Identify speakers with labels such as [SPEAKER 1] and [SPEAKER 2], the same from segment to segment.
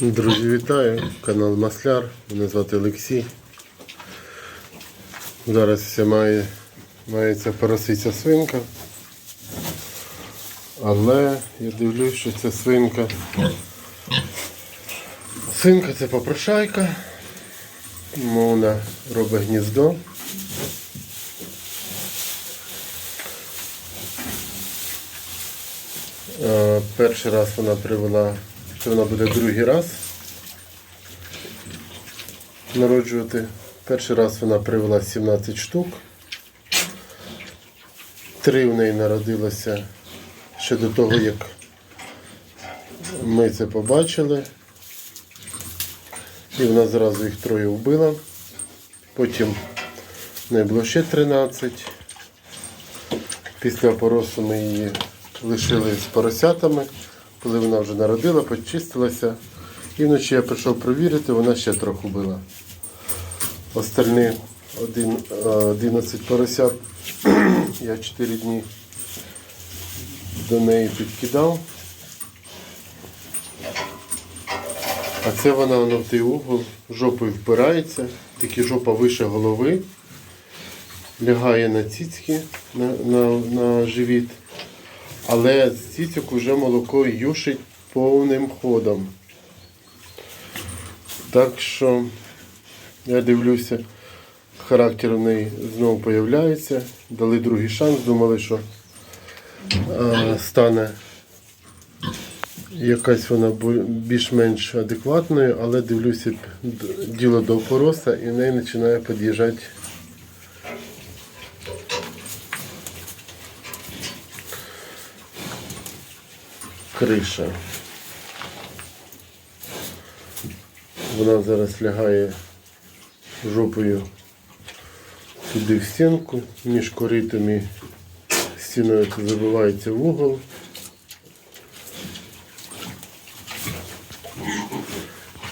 [SPEAKER 1] Друзі, вітаю! Канал Масляр. Мене звати Олексій. Зараз має, мається поросиця свинка. Але я дивлюсь, що це свинка. Свинка це попрошайка. Вона робить гніздо. Перший раз вона привела, це вона буде другий раз народжувати. Перший раз вона привела 17 штук. Три в неї народилося ще до того, як ми це побачили. І вона зразу їх троє вбила. Потім в неї було ще 13. Після поросу ми її лишили з поросятами. Коли вона вже народила, почистилася. І вночі я прийшов провірити, вона ще трохи била. Остальні е, 11 поросят я 4 дні до неї підкидав. А це вона в той угол жопою впирається, тільки жопа вище голови, лягає на цицьки, на, на, на живіт, але з цицьок вже молоко юшить повним ходом. Так що я дивлюся, характер в неї знову появляється. Дали другий шанс, думали, що е, стане якась вона більш-менш адекватною, але дивлюся діло до опороса і в неї починає під'їжджати. Криша. Вона зараз лягає жопою туди в стінку, між коритом і стіною забивається в угол.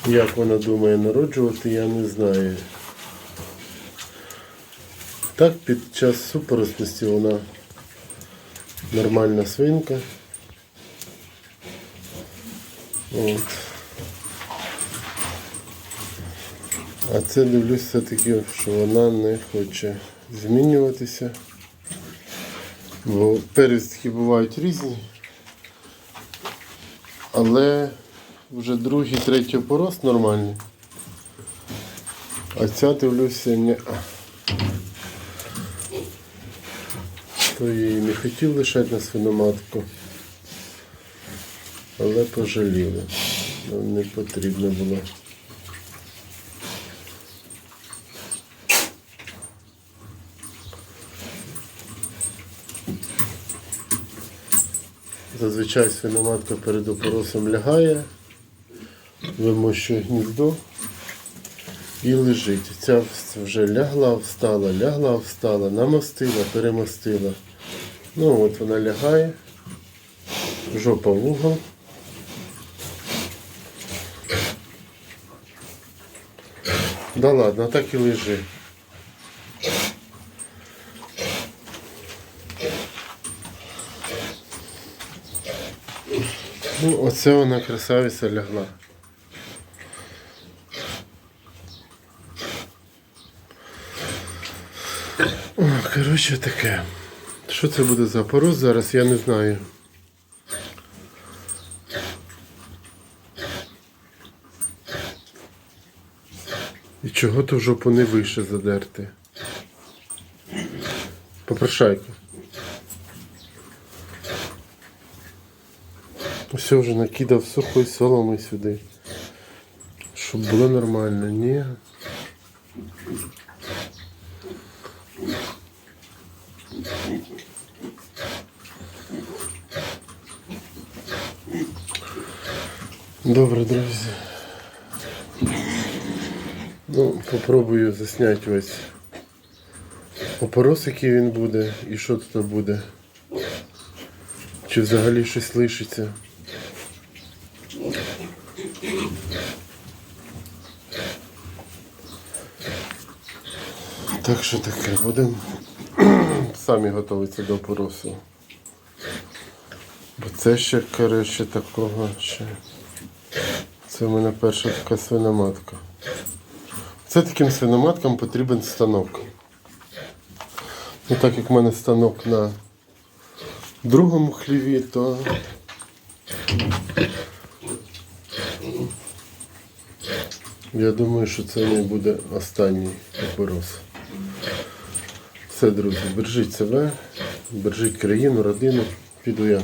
[SPEAKER 1] Як вона думає народжувати, я не знаю. Так, під час супоросності вона нормальна свинка. От. А це дивлюсь все-таки, що вона не хоче змінюватися. Бо перестки бувають різні. Але вже другий, третій опорос нормальний. А ця дивлюся не. То її не хотів лишати на свиноматку. Але пожаліли. Нам не потрібно було. Зазвичай свиноматка перед опоросом лягає, вимощує гніздо і лежить. Ця вже лягла, встала, лягла, встала, намостила, перемостила. Ну от вона лягає, жопа в угол. Да ладно, так і лежи. Ну, оце вона красавиця лягла. О, коротше таке. Що це буде за порос зараз, я не знаю. І чого в жопу не вище задерти? Попрошайка. Все вже накидав сухої соломи сюди. Щоб було нормально, ні. Добре, друзі. Ну, попробую засняти ось опорос, який він буде і що тут буде. Чи взагалі щось лишиться. Так що таке, будемо самі готуватися до поросу. Бо це ще, коротше, такого ще. Це в мене перша така свиноматка. Це таким свиноматкам потрібен станок. Ну, так як в мене станок на другому хліві, то я думаю, що це не буде останній опорос. Все, друзі, бережіть себе, бережіть країну, родину. Піду я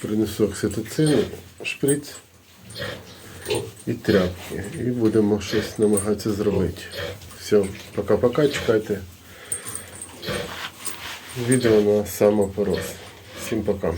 [SPEAKER 1] принесу окситоцин, шприц і тряпки. І будемо щось намагатися зробити. Все, пока-пока, чекайте. Відео на самопорос. Всім пока.